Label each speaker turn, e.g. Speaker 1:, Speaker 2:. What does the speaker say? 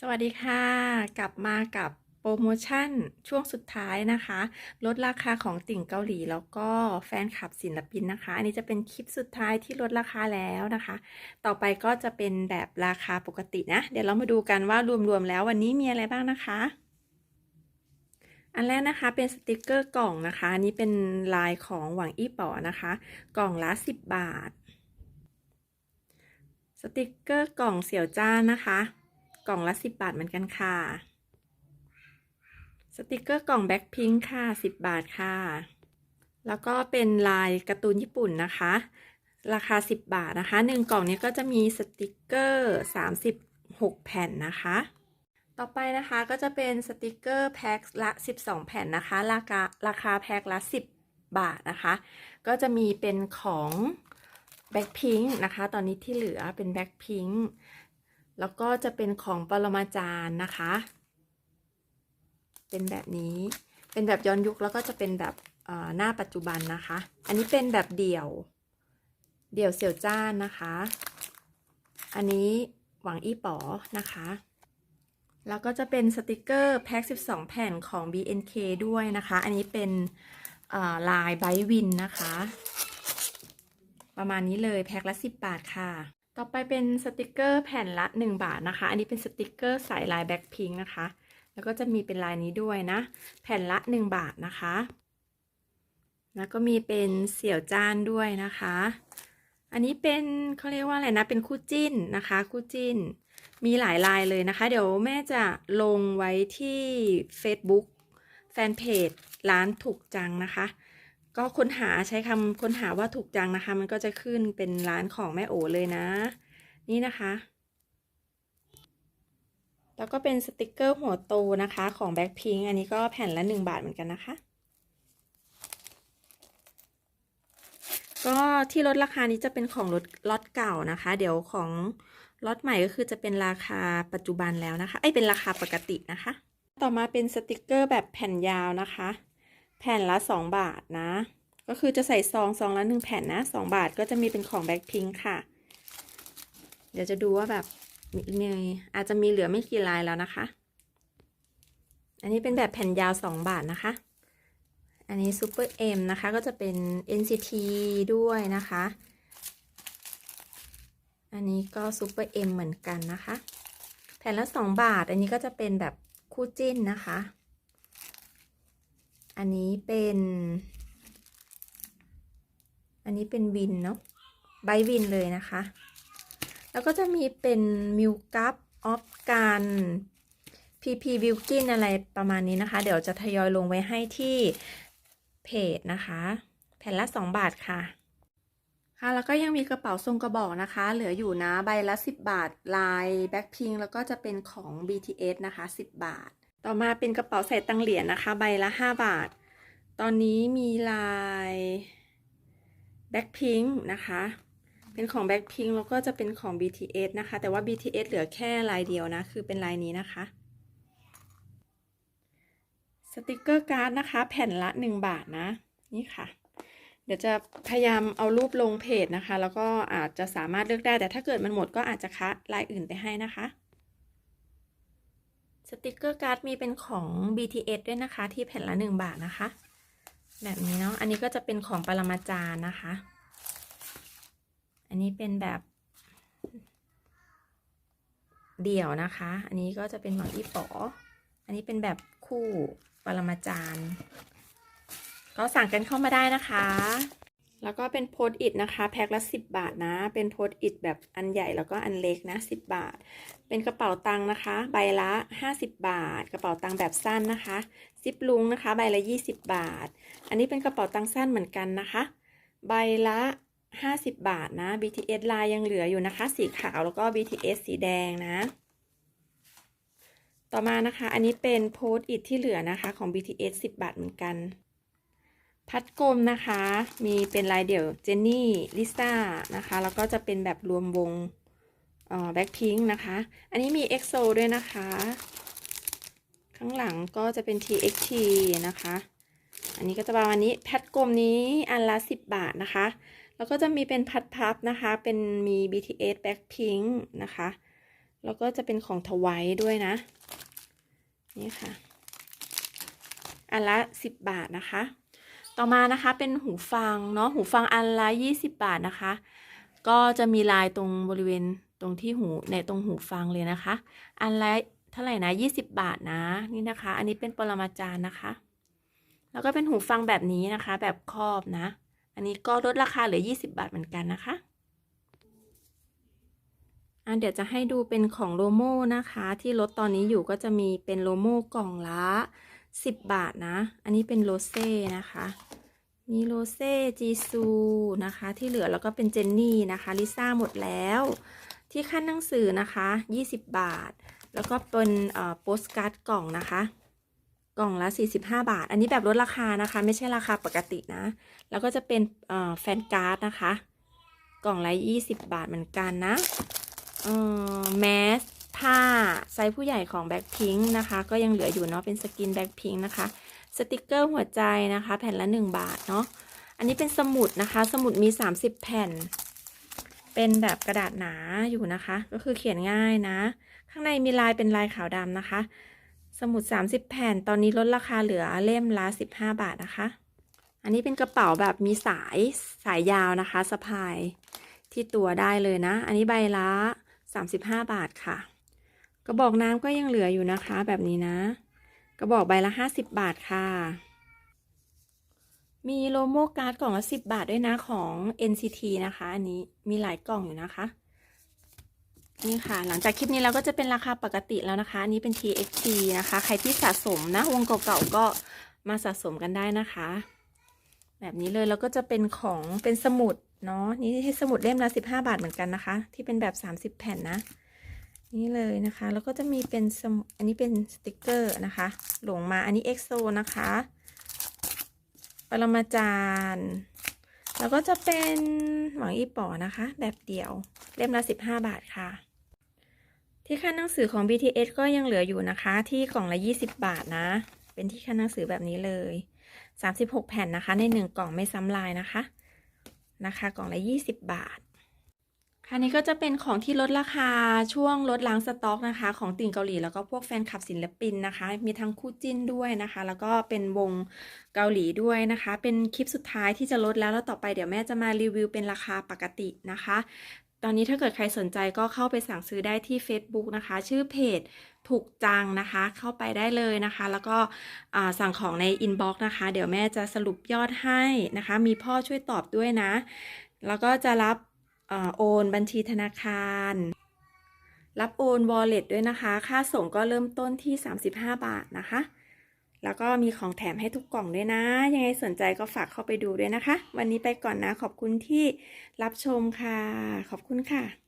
Speaker 1: สวัสดีค่ะ กลับมากับโปรโมชั่นช่วงสุดท้ายนะคะ ลดราคาของติ่งเกาหลี แล้วก็แฟนคลับศิลปินนะคะ อันนี้จะเป็นคลิปสุดท้ายที่ลดราคาแล้วนะคะ ต่อไปก็จะเป็นแบบราคาปกตินะ เดี๋ยวเรามาดูกันว่ารวมๆแล้ววันนี้มีอะไรบ้างนะคะ อันแรกนะคะเป็นสติกเกอร์กล่องนะคะอันนี้เป็นลายของหวังอี้ป๋อนะคะ กล่องละ 10 บาท สติกเกอร์กล่องเสี่ยวจ้านนะคะ กล่องละ10บบาทเหมือนกันค่ะ สติกเกอร์กล่องแบ็คพิงค์ค่ะ10บบาทค่ะ แล้วก็เป็นลายการ์ตูนญี่ปุ่นนะคะ ราคา10บบาทนะคะ1กล่องนี้ก็จะมีสติกเกอร์36แผ่นนะคะ ต่อไปนะคะก็จะเป็นสติกเกอร์แพ็คละ12แผ่นนะคะ ราคาราคาแพ็คละ10บาทนะคะ ก็จะมีเป็นของแบ็คพิงค์นะคะ ตอนนี้ที่เหลือเป็นแบ็คพิงค์ แล้วก็จะเป็นของปรมาจารย์นะคะ เป็นแบบนี้ เป็นแบบย้อนยุคแล้วก็จะเป็นแบบหน้าปัจจุบันนะคะ อันนี้เป็นแบบเดี่ยว เดี่ยวเสี่ยวจ้านนะคะ อันนี้หวังอี้ป๋อนะคะ แล้วก็จะเป็นสติกเกอร์แพ็ค 12 แผ่นของ BNK ด้วยนะคะ อันนี้เป็นลายไบวินนะคะ ประมาณนี้เลยแพ็คละ 10 บาทค่ะ ต่อไปเป็นสติกเกอร์แผ่นละ 1 บาทนะคะ อันนี้เป็นสติกเกอร์สายลายแบ็คพิงนะคะ แล้วก็จะมีเป็นลายนี้ด้วยนะ แผ่นละ 1 บาทนะคะ แล้วก็มีเป็นเสี่ยวจ้านด้วยนะคะ อันนี้เป็นเขาเรียกว่าอะไรนะ เป็นคู่จิ้นนะคะ คู่จิ้น มีหลายลายเลยนะคะ เดี๋ยวแม่จะลงไว้ที่ Facebook แฟนเพจร้านถูกจังนะคะ ก็ค้นหาใช้คำค้นหาว่าถูกจังนะคะ มันก็จะขึ้นเป็นร้านของแม่โอเลยนะ นี่นะคะ แล้วก็เป็นสติกเกอร์หัวโตนะคะของแบ็คพิงอันนี้ก็แผ่นละ1บาทเหมือนกันนะคะ ก็ที่ลดราคานี้จะเป็นของรถล็อตเก่านะคะ เดี๋ยวของล็อตใหม่ก็คือจะเป็นราคาปัจจุบันแล้วนะคะไอ้เป็นราคาปกตินะคะ ต่อมาเป็นสติกเกอร์แบบแผ่นยาวนะคะ แผ่นละ 2 บาทนะ ก็คือจะใส่ซองซองละ1แผ่นนะ 2 บาทก็จะมีเป็นของแบ็คพิงค่ะ เดี๋ยวจะดูว่าแบบมีอาจจะมีเหลือไม่กี่ลายแล้วนะคะ อันนี้เป็นแบบแผ่นยาว 2 บาทนะคะ อันนี้ Super M นะคะก็จะเป็น NCT ด้วยนะคะ อันนี้ก็ Super M เหมือนกันนะคะ แผ่นละ 2 บาท อันนี้ก็จะเป็นแบบคู่จิ้นนะคะ อันนี้เป็น อันนี้เป็นวินเนาะไบวินเลยนะคะ แล้วก็จะมีเป็นมิวกัฟออฟการพีพีวิลกินอะไรประมาณนี้นะคะ เดี๋ยวจะทยอยลงไว้ให้ที่เพจนะคะ แผ่นละ 2 บาทค่ะค่ะแล้วก็ยังมีกระเป๋าทรงกระบอกนะคะ เหลืออยู่นะใบละ 10 บาท ลายแบ็คพิงแล้วก็จะเป็นของ BTS นะคะ 10 บาท ต่อมาเป็นกระเป๋าใส่ตังเหรียญนะคะ ใบละ 5 บาท ตอนนี้มีลายแบ็คพิงนะคะ เป็นของแบ็คพิงแล้วก็จะเป็นของ BTS นะคะ แต่ว่า BTS เหลือแค่ลายเดียวนะ คือเป็นลายนี้นะคะ สติกเกอร์การ์ดนะคะ แผ่นละ 1 บาทนะ นี่ค่ะ เดี๋ยวจะพยายามเอารูปลงเพจนะคะ แล้วก็อาจจะสามารถเลือกได้ แต่ถ้าเกิดมันหมดก็อาจจะคะลายอื่นไปให้นะคะ สติกเกอร์การ์ดมีเป็นของ BTS ด้วยนะคะ ที่แผ่นละ 1 บาทนะคะ แบบนี้เนาะ อันนี้ก็จะเป็นของปรมาจารย์นะคะ อันนี้เป็นแบบ เดี่ยวนะคะ อันนี้ก็จะเป็นหวังอีป๋อ อันนี้เป็นแบบคู่ปรมาจารย์ ก็สั่งกันเข้ามาได้นะคะ แล้วก็เป็นโพสอิดนะคะแพ็คละ10บาทนะ เป็นโพสอิดแบบอันใหญ่แล้วก็อันเล็กนะ10บาท เป็นกระเป๋าตังค์นะคะ ใบละ50บาท กระเป๋าตังค์แบบสั้นนะคะซิปลุงนะคะ ใบละ20บาท อันนี้เป็นกระเป๋าตังค์สั้นเหมือนกันนะคะ ใบละ50บาทนะ BTS ลายยังเหลืออยู่นะคะ สีขาวแล้วก็ BTS สีแดงนะ ต่อมานะคะ อันนี้เป็นโพสอิทที่เหลือนะคะของ BTS 10 บาทเหมือนกัน พัดกลมนะคะ มีเป็นลายเดี่ยวเจนนี่ลิซ่านะคะ แล้วก็จะเป็นแบบรวมวงแบ็คพิงค์นะคะ อันนี้มี EXO ด้วยนะคะ ข้างหลังก็จะเป็น TXT นะคะ อันนี้ก็จะประมาณนี้พัดกลมนี้อันละ 10 บาทนะคะ แล้วก็จะมีเป็นพัดพับนะคะ เป็นมี BTS Blackpink นะคะ แล้วก็จะเป็นของถวายด้วยนะ นี่ค่ะ อันละ 10 บาทนะคะ ต่อมานะคะเป็นหูฟังเนาะหูฟังอันละ20 บาทนะคะ ก็จะมีลายตรงบริเวณตรงที่หูในตรงหูฟังเลยนะคะ อันละเท่าไหร่นะ20 บาทนะนี่นะคะ อันนี้เป็นปรมาจารย์นะคะ แล้วก็เป็นหูฟังแบบนี้นะคะ แบบครอบนะ อันนี้ก็ลดราคาเหลือ 20 บาทเหมือนกันนะคะอะเดี๋ยวจะให้ดูเป็นของโลโม่นะคะ ที่ลดตอนนี้อยู่ก็จะมีเป็นโลโม่กล่องละ 10 บาทนะ อันนี้เป็นโรเซ่นะคะ มีโรเซ่จีซูนะคะ ที่เหลือแล้วก็เป็นเจนนี่นะคะ ลิซ่าหมดแล้ว ที่ขั้นหนังสือนะคะ 20 บาท แล้วก็เป็นโปสการ์ดกล่องนะคะ กล่องละ 45 บาท อันนี้แบบลดราคานะคะ ไม่ใช่ราคาปกตินะ แล้วก็จะเป็นแฟนการ์ดนะคะ กล่องละ 20 บาทเหมือนกันนะแมส ผ้าไซส์ผู้ใหญ่ของแบ็คพิงค์นะคะ ก็ยังเหลืออยู่เนาะเป็นสกินแบ็คพิงค์นะคะ สติกเกอร์หัวใจนะคะ แผ่นละ 1 บาทเนาะอันนี้เป็นสมุดนะคะ สมุดมี 30 แผ่น เป็นแบบกระดาษหนาอยู่นะคะ ก็คือเขียนง่ายนะ ข้างในมีลายเป็นลายขาวดำนะคะ สมุด 30 แผ่นตอนนี้ลดราคาเหลือเล่มละ 15 บาทนะคะ อันนี้เป็นกระเป๋าแบบมีสายสายยาวนะคะสะพายที่ตัวได้เลยนะ อันนี้ใบละ 35 บาทค่ะ กระบอกน้ำก็ยังเหลืออยู่นะคะ แบบนี้นะ กระบอกใบละ50บบาทค่ะ มีโลโมการ์ดกล่องละ10บบาทด้วยนะของ NCT นะคะ อันนี้มีหลายกล่องอยู่นะคะนี่ค่ะ หลังจากคลิปนี้เราก็จะเป็นราคาปกติแล้วนะคะ อันนี้เป็น TXT นะคะ ใครที่สะสมนะ วงเก่าๆก็มาสะสมกันได้นะคะ แบบนี้เลยแล้วก็จะเป็นของเป็นสมุดเนาะนี่ให้สมุดเล่มละ15 บาทเหมือนกันนะคะ ที่เป็นแบบ 30 แผ่นนะ นี่เลยนะคะ แล้วก็จะมีเป็นอันนี้เป็นสติกเกอร์นะคะ หลงมาอันนี้เอ็กโซนะคะ ปรมาจารย์ แล้วก็จะเป็นหวังอีป๋อนะคะ แบบเดี่ยว เล่มละ15 บาทค่ะ ที่ขั้นหนังสือของ BTS ก็ยังเหลืออยู่นะคะ ที่กล่องละ 20 บาทนะ เป็นที่ขั้นหนังสือแบบนี้เลย 36 แผ่นนะคะ ใน 1 กล่องไม่ซ้ำลายนะคะ นะคะ กล่องละ 20 บาท ค่ะนี้ก็จะเป็นของที่ลดราคาช่วงลดล้างสต็อกนะคะ ของติ่งเกาหลีแล้วก็พวกแฟนคลับศิลปินนะคะ มีทั้งคู่จิ้นด้วยนะคะ แล้วก็เป็นวงเกาหลีด้วยนะคะ เป็นคลิปสุดท้ายที่จะลดแล้วแล้วต่อไปเดี๋ยวแม่จะมารีวิวเป็นราคาปกตินะคะ ตอนนี้ถ้าเกิดใครสนใจก็เข้าไปสั่งซื้อได้ที่ Facebook นะคะ ชื่อเพจถูกจังนะคะ เข้าไปได้เลยนะคะ แล้วก็สั่งของในอินบ็อกซ์นะคะ เดี๋ยวแม่จะสรุปยอดให้นะคะ มีพ่อช่วยตอบด้วยนะ แล้วก็จะรับ โอนบัญชีธนาคาร รับโอน wallet ด้วยนะคะ ค่าส่งก็เริ่มต้นที่ 35 บาทนะคะ แล้วก็มีของแถมให้ทุกกล่องด้วยนะ ยังไงสนใจก็ฝากเข้าไปดูด้วยนะคะ วันนี้ไปก่อนนะ ขอบคุณที่รับชมค่ะ ขอบคุณค่ะ